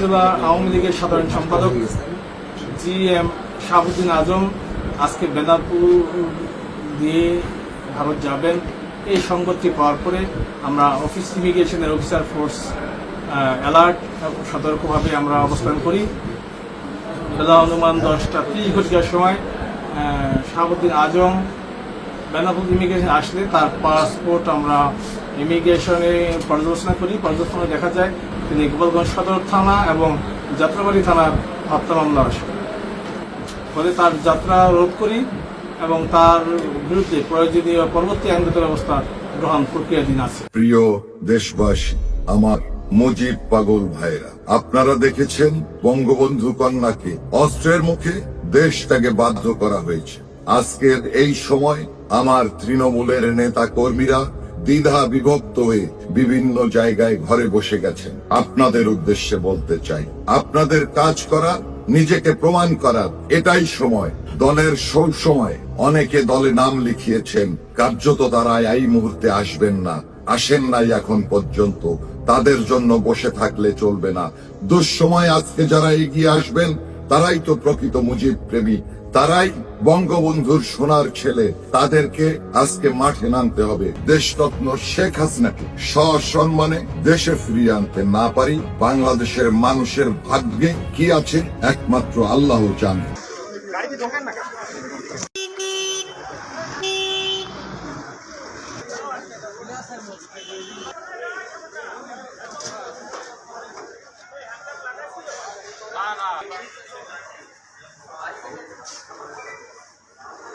জেলা আওয়ামী লীগের সাধারণ সম্পাদক জি এম আজম আজকে দিয়ে ভারত যাবেন। এই সংবাদটি পাওয়ার পরে আমরা অফিস ইমিগ্রেশনের অফিসার ফোর্স অ্যালার্ট, সতর্কভাবে আমরা অবস্থান করি। বেলা অনুমান দশটা ত্রিশ ঘটিকার সময় শাহাবুদ্দিন আজম বেনাপুর ইমিগ্রেশন আসলে তার পাসপোর্ট আমরা ইমিগ্রেশনে পর্যালোচনা করি। পর্যালোচনা দেখা যায় তিনি গোপালগঞ্জ সদর থানা এবং যাত্রাবাড়ি থানার হত্যা মামলা আসে। ফলে তার যাত্রা রোধ করি এবং তার বিরুদ্ধে প্রয়োজনীয় পরবর্তী আইনগত ব্যবস্থা গ্রহণ প্রক্রিয়াধীন আছে। প্রিয় দেশবাসী, আমার মুজিব পাগল ভাইরা আপনারা দেখেছেন বঙ্গবন্ধু কন্যাকে অস্ত্রের মুখে দেশ ত্যাগে বাধ্য করা হয়েছে। আজকের এই সময় আমার তৃণমূলের নেতা কর্মীরা দ্বিধা বিভক্ত হয়ে বিভিন্ন জায়গায় ঘরে বসে গেছেন। আপনাদের উদ্দেশ্যে বলতে চাই, আপনাদের কাজ করা, নিজেকে প্রমাণ করার এটাই সময়। দলের সব সময় অনেকে দলে নাম লিখিয়েছেন, কার্যত তারা এই মুহূর্তে আসবেন না, আসেন নাই এখন পর্যন্ত, তাদের জন্য বসে থাকলে চলবে না। দুঃসময় আজকে যারা এগিয়ে আসবেন, তারাই তো প্রকৃত মুজিব প্রেমী তারাই বঙ্গবন্ধুর সোনার ছেলে। তাদেরকে আজকে মাঠে নামতে হবে। দেশরত্ন শেখ হাসিনাকে সসম্মানে দেশে ফিরিয়ে আনতে না পারি। বাংলাদেশের মানুষের ভাগ্যে কি আছে একমাত্র আল্লাহ জানে। Thank you.